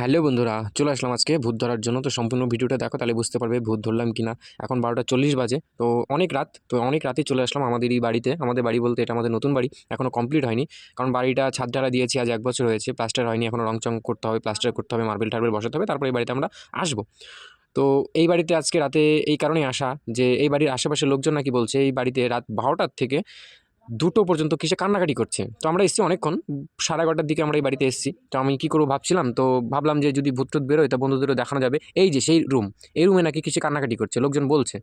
Hello বন্ধুরা, চলে আসলাম আজকে ভূত ধরার জন্য। তো সম্পূর্ণ ভিডিওটা দেখো, তাহলে বুঝতে পারবে ভূত ধরলাম কিনা। এখন বারোটা চল্লিশ বাজে, তো অনেক রাত, তো অনেক রাতে চলে আসলাম আমাদের এই বাড়িতে। আমাদের বাড়ি বলতে এটা আমাদের নতুন বাড়ি এখনও কমপ্লিট হয়নি। কারণ বাড়িটা ছাদ ঢালা দিয়েছি, আজ এক বছর হয়েছে প্লাস্টার হয়নি এখনও রং চং করতে হবে প্লাস্টার করতে হবে মার্বেল টার্বেল বসাতে হবে, তারপরে এই বাড়িতে আমরা আসব। তো এই বাড়িতে আজকে রাতে এই কারণেই আসা, যে এই বাড়ির আশেপাশের লোকজন নাকি বলছে, এই বাড়িতে রাত বারোটার থেকে দুটো পর্যন্ত কিসে কান্নাকাটি করছে। তো আমরা এসেছি অনেকক্ষণ, সাড়ে এগারোটার দিকে আমরা এই বাড়িতে এসেছি। তো আমি কী করব ভাবছিলাম, তো ভাবলাম যে যদি ভূত বেরোয়, তা বন্ধুদেরও দেখানো যাবে। এই যে সেই রুম এই রুমে নাকি কিসে কান্নাকাটি করছে, লোকজন বলছে।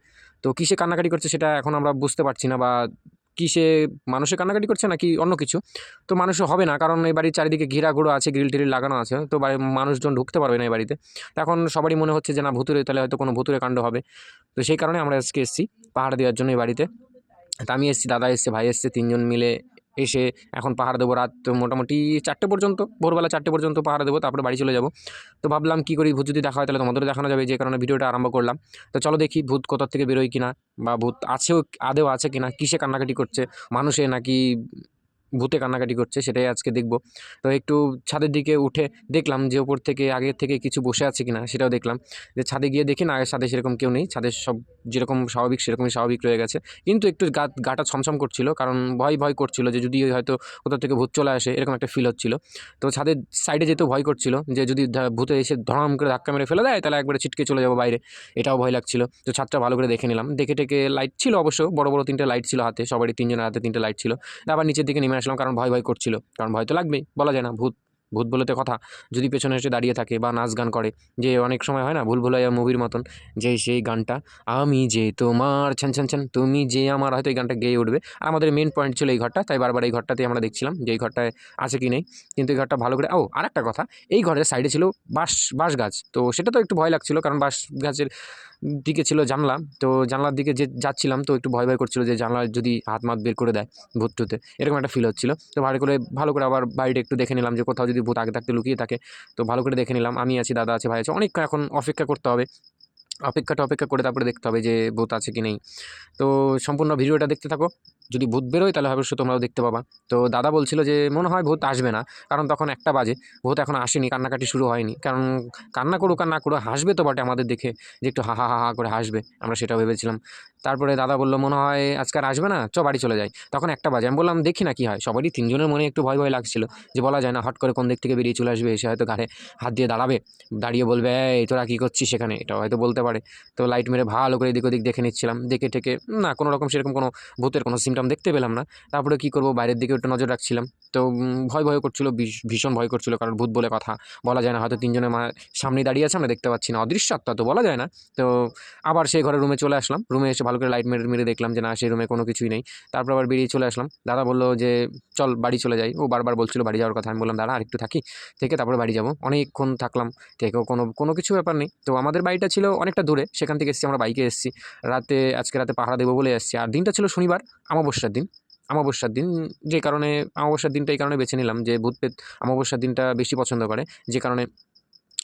তো কিসে কান্নাকাটি করছে সেটা এখন আমরা বুঝতে পারছি না, বা কিসে মানুষে কান্নাকাটি করছে নাকি অন্য কিছু। তো মানুষও হবে না, কারণ এই বাড়ির চারিদিকে ঘেরা ঘোড়ো আছে, গ্রিল টিরিল লাগানো আছে, তো বাড়ির মানুষজন ঢুকতে পারবে না এই বাড়িতে। এখন সবারই মনে হচ্ছে যে না, ভুতুরে, তাহলে হয়তো কোনো ভুতুরে কাণ্ড হবে। তো সেই কারণে আমরা আজকে এসেছি পাহাড় দেওয়ার জন্য এই বাড়িতে। তা আমি এসেছি, দাদা এসছে, ভাই এসছে, তিনজন মিলে এসে এখন পাহাড় দেবো রাত মোটামুটি চারটে পর্যন্ত, ভোরবেলা চারটে পর্যন্ত পাহাড় দেবো, তারপরে বাড়ি চলে যাব। তো ভাবলাম কী করি, ভূত যদি দেখা হয় তাহলে তোমাদেরও দেখানো যাবে, যে কারণে ভিডিওটা আরম্ভ করলাম। তো চলো দেখি ভূত কোথার থেকে বেরোয় কিনা, বা ভূত আছেও আদেও আছে কিনা, কিসে কান্নাকাটি করছে, মানুষে নাকি ভূতে কান্নাকাটি করছে, সেটাই আজকে দেখব। তো একটু ছাদের দিকে উঠে দেখলাম যে ওপর থেকে, আগের থেকে কিছু বসে আছে কিনা, সেটাও দেখলাম। যে ছাদে গিয়ে দেখি না ছাদে সেরকম কেউ নেই। ছাদের সব যেরকম স্বাভাবিক, সেরকমই স্বাভাবিক রয়ে গেছে। কিন্তু একটু গা, গাটা ছমছম করছিল, কারণ ভয় ভয় করছিল যে যদি হয়তো কোথাও থেকে ভূত চলে আসে, এরকম একটা ফিল হচ্ছিল। তো ছাদের সাইডে যেতেও ভয় করছিল যে যদি ভূতে এসে ধরাম করে ধাক্কা মেরে ফেলে দেয়, তাহলে একবারে ছিটকে চলে যাব বাইরে। এটাও ভয় লাগছিল। তো ছাদটা ভালো করে দেখে নিলাম। দেখে টেকে লাইট ছিল অবশ্য, বড় বড় তিনটে লাইট ছিল হাতে, সবারই তিনজনের হাতে তিনটে লাইট ছিল। আবার নিচের দিকে নেমে আসলাম কারণ ভয় ভয় করছিল। কারণ ভয় তো লাগবেই, বলা যায় না, ভূত। ভূত বলে তো কথা। যদি পেছনে এসে দাঁড়িয়ে থাকে বা নাচ গান করে, যে অনেক সময় হয় না, ভুল ভুলাইয়া মুভির মতন, যে সেই গানটা, আমি যে তোমার ছান ছান ছান তুমি যে আমার, হয়তো এই গানটা গেয়ে উঠবে। আর আমাদের মেন পয়েন্ট ছিল এই ঘরটা, তাই বারবার এই ঘরটাতেই আমরা দেখছিলাম যে এই ঘরটায় আছে কি নেই। কিন্তু এই ঘরটা ভালো করে, ও আর একটা কথা, এই ঘরের সাইডে ছিল বাঁশ বাঁশ গাছ। তো সেটা তো একটু ভয় লাগছিল, কারণ বাঁশ গাছের দিকে ছিল জানলা। তো জানলার দিকে যে যাচ্ছিলাম তো একটু ভয় ভয় করছিল যে জানলা যদি হাত মাত বের করে দেয় ভূত টুতে এরকম একটা ফিল হচ্ছিল। তো ভালো করে ভালো করে আবার বাড়িটা একটু দেখে নিলাম যে কোথাও যদি ভূত আগে থাকতে লুকিয়ে থাকে, তো ভালো করে দেখে নিলাম। আমি আছি, দাদা আছে, ভাই আছে, অনেক এখন অপেক্ষা করতে হবে। অপেক্ষাটা অপেক্ষা করে তারপরে দেখতে হবে যে ভূত আছে কি নেই। তো সম্পূর্ণ ভিডিওটা দেখতে থাকো। যদি ভূত বেরোয়, তাহলে অবশ্যই তোমরাও দেখতে পাবা। তো দাদা বলছিল যে, মনে হয় ভূত আসবে না, কারণ তখন একটা বাজে, ভূত এখন আসেনি, কান্নাকাটি শুরু হয়নি। কারণ কান্না করুক আর না করুক, হাসবে তো বটে আমাদের দেখে যে, একটু হা হা হা হা করে হাসবে, আমরা সেটাও ভেবেছিলাম। তারপরে দাদা বলল, মনে হয় আজকে আর আসবে না? চ, বাড়ি চলে যাই। তখন একটা বাজে, আমি বললাম, দেখি না কি হয়। সবারই তিনজনের মনে একটু ভয় ভয় লাগছিল যে, বলা যায় না হট করে কোন দিক থেকে বেরিয়ে চলে আসবে, এসে হয়তো ঘাড়ে হাত দিয়ে দাঁড়াবে, দাঁড়িয়ে বলবে, এই, তোরা কী করছিস সেখানে এটা হয়তো বলতে পারে। তো লাইট মেরে ভালো করে এদিক ওদিক দেখে নিচ্ছিলাম। দেখে টেকে না, কোনো রকম সেরকম কোনো ভূতের কোনো সিমটম দেখতে পেলাম না। তারপরে কী করব, বাইরের দিকে একটু নজর রাখছিলাম। তো ভয় ভয় করছিল, ভীষ- ভীষণ ভয় করছিল, কারণ ভূত বলে কথা। বলা যায় না, হয়তো তিনজনের মা সামনে দাঁড়িয়ে আছে, আমরা দেখতে পাচ্ছি না। অদৃশ্য আত্মা তো বলা যায় না। তো, আবার সেই ঘরে রুমে চলে আসলাম। রুমে এসে করে লাইট মেরে মেরে দেখলাম যে না, সেই রুমে কোনো কিছুই নেই। তারপর আবার বেরিয়ে চলে আসলাম। দাদা বলল যে, চল বাড়ি চলে যাই। ও বারবার বলছিল বাড়ি যাওয়ার কথা। আমি বললাম দাদা আরেকটু থাকি। থেকে তারপরে বাড়ি যাব। অনেকক্ষণ থাকলাম। থেকেও কোনো কোনো কিছু ব্যাপার নেই। তো আমাদের বাড়িটা ছিল অনেকটা দূরে। সেখান থেকে এসেছি, আমরা বাইকে এসেছি। রাতে, আজকে রাতে পাহারা দেবো বলে এসেছি। আর দিনটা ছিল শনিবার, অমাবস্যার দিন। অমাবস্যার দিন যে কারণে, অমাবস্যার দিনটা এই কারণে বেছে নিলাম যে ভূত পেত অমাবস্যার দিনটা বেশি পছন্দ করে। যে কারণে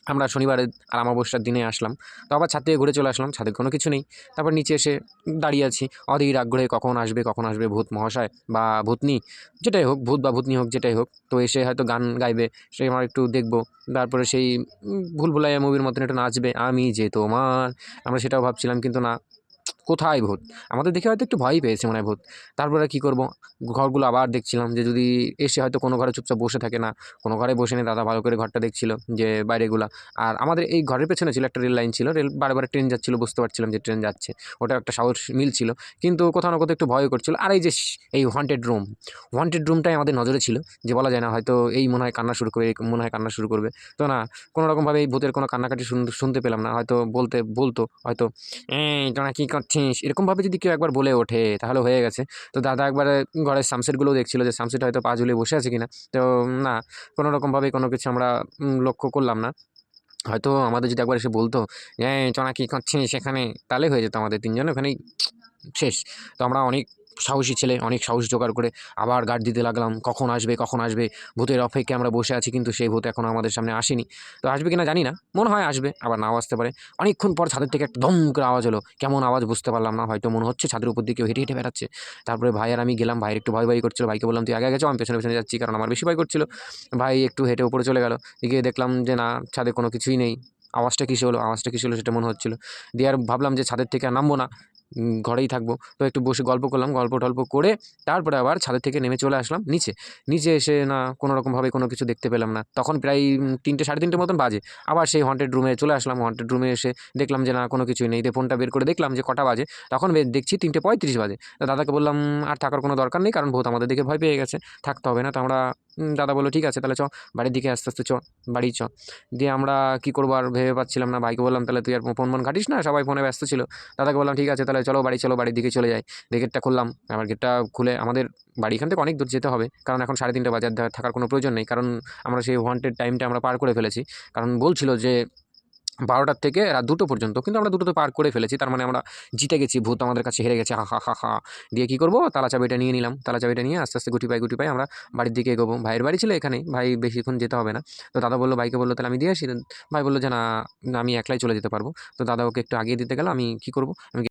আমরা শনিবারে আর অমাবস্যার দিনে আসলাম। তো আবার ছাদ থেকে ঘুরে চলে আসলাম, ছাদে কোনো কিছু নেই। তারপর নিচে এসে দাঁড়িয়ে আছি। অধীর আগ্রহে কখন আসবে কখন আসবে ভূত মহাশয় বা ভূতনি? যেটাই হোক, ভূত বা ভূতনি হোক, যেটাই হোক। তো এসে হয়তো গান গাইবে, সে আমার একটু দেখব। তারপরে সেই ভুল ভুলাইয়া মুভির মতন একটু নাচবে, আমি যে তোমার। আমরা সেটাও ভাবছিলাম, কিন্তু না। কোথায় ভূত? আমাদের দেখে হয়তো একটু ভয়ই পেয়েছে মনে হয় ভূত। তারপরে কী করব? ঘরগুলো আবার দেখছিলাম যে যদি এসে হয়তো কোনো ঘরে চুপচাপ বসে থাকে না, কোনো ঘরে বসে নেই, দাদা ভালো করে ঘরটা দেখছিল যে বাইরেগুলো। আর আমাদের এই ঘরের পেছনে ছিল একটা রেল লাইন ছিল, রেল বারে ট্রেন যাচ্ছিল, বুঝতে পারছিলাম যে ট্রেন যাচ্ছে। ওটা একটা সাহস মিল ছিল। কিন্তু কোথাও না কোথাও একটু ভয় করছিল। আর এই যে এই ওয়ান্টেড রুম ওয়ান্টেড রুমটাই আমাদের নজরে ছিল যে বলা যায় না হয়তো এই মনে হয় কান্না শুরু করবে মনে হয় কান্না শুরু করবে। তো না, কোনো রকমভাবে এই ভূতের কোনো কান্নাকাটি শুন- শুনতে পেলাম না। হয়তো বলতে, বলতো, হয়তো, এই, তোরা কী করছিস? এরকমভাবে যদি কেউ একবার বলে ওঠে, তাহলে হয়ে গেছে। তো দাদা একবার ঘরের সামসেটগুলো দেখছিল যে সামসেট হয়তো পা ঝুলিয়ে বসে আছে কিনা। তো না কোনো রকমভাবে কোনো কিছু আমরা লক্ষ্য করলাম না। হয়তো আমাদের যদি একবার এসে বলতো হ্যাঁ চনা কী করছিস সেখানে তাহলে হয়ে যেত আমাদের তিনজন, ওখানেই শেষ। তো আমরা অনেক সাহসী ছেলে, অনেক সাহস জোগাড় করে আবার গার্ড দিতে লাগলাম। কখন আসবে কখন আসবে? ভূতের অপেক্ষায় আমরা বসে আছি, কিন্তু সেই ভূত এখনও আমাদের সামনে আসেনি। তো আসবে কিনা জানি না, মনে হয় আসবে, আবার নাও আসতে পারে। অনেকক্ষণ পর ছাদের থেকে একটা দম করে আওয়াজ হলো কেমন আওয়াজ বুঝতে পারলাম না, হয়তো মনে হচ্ছে ছাদের উপর দিয়ে কেউ হেঁটে হেঁটে বেড়াচ্ছে। তারপরে ভাই আর আমি গেলাম, ভাইয়ের একটু ভয় ভয় করছিল। ভাইকে বললাম, তুই আগে গেছো আমি পেছনে পেছনে যাচ্ছি। কারণ আমার বেশি ভয় করছিল। ভাই একটু হেঁটে উপরে চলে গেল। গিয়ে দেখলাম যে, না, ছাদে কোনো কিছুই নেই। আওয়াজটা কিসে হলো? আওয়াজটা কিসে হলো সেটা মনে হচ্ছিল। দিয়ে আর ভাবলাম যে, ছাদের থেকে আর নামবো না। ঘরেই থাকব। তো একটু বসে গল্প করলাম, গল্প টল্প করে তারপরে আবার ছাদের থেকে নেমে চলে আসলাম নিচে। নিচে এসে না কোনো রকমভাবে কোনো কিছু দেখতে পেলাম না। তখন প্রায় তিনটে, সাড়ে তিনটে মতন বাজে। আবার সেই হন্টেড রুমে চলে আসলাম। হন্টেড রুমে এসে দেখলাম যে না, কোনো কিছুই নেই। ফোনটা বের করে দেখলাম যে কটা বাজে। তখন দেখছি তিনটে পঁয়ত্রিশ বাজে। দাদাকে বললাম আর থাকার কোনো দরকার নেই, কারণ ভূত আমাদের দেখে ভয় পেয়ে গেছে। থাকতে হবে না। তো আমরা দাদা বলল, ঠিক আছে, তাহলে চ, বাড়ির দিকে আস্তে আস্তে চ, বাড়ি চ। দিয়ে আমরা কী করব আর ভেবে পাচ্ছিলাম না। ভাইকে বললাম, তাহলে তুই আর ফোন ফোন ঘাটিস না? সবাই ফোনে ব্যস্ত ছিল। দাদাকে বললাম, ঠিক আছে, তাহলে চলো বাড়ি, চলো বাড়ির দিকে চলে যাই। দিয়ে গেটটা খুললাম, আবার গেটটা খুলে আমাদের বাড়ি এখান থেকে অনেক দূর যেতে হবে, কারণ এখন সাড়ে তিনটে বাজার থাকার কোনো প্রয়োজন নেই, কারণ আমরা সেই ওয়ান্টেড টাইমটা আমরা পার করে ফেলেছি। কারণ বলছিল যে বারোটার থেকে রাত দুটো পর্যন্ত, কিন্তু আমরা দুটো তো পার করে ফেলেছি, তার মানে আমরা জিতে গেছি, ভূত আমাদের কাছে হেরে গেছে হা হা হা। হা দিয়ে কী করব? তালা চাবিটা নিয়ে নিলাম, তালা চাবিটা নিয়ে আস্তে আস্তে গুটি পাই গুটি পাই আমরা বাড়ির দিকে এগোবো। ভাইয়ের বাড়ি ছিল এখানেই ভাই বেশিক্ষণ যেতে হবে না। তো দাদা বলল, ভাইকে বলল, তাহলে আমি দিয়ে আসি। ভাই বলল যে না, আমি একলাই চলে যেতে পারব। তো দাদা ওকে একটু আগিয়ে দিতে গেল, আমি কী করব? আমি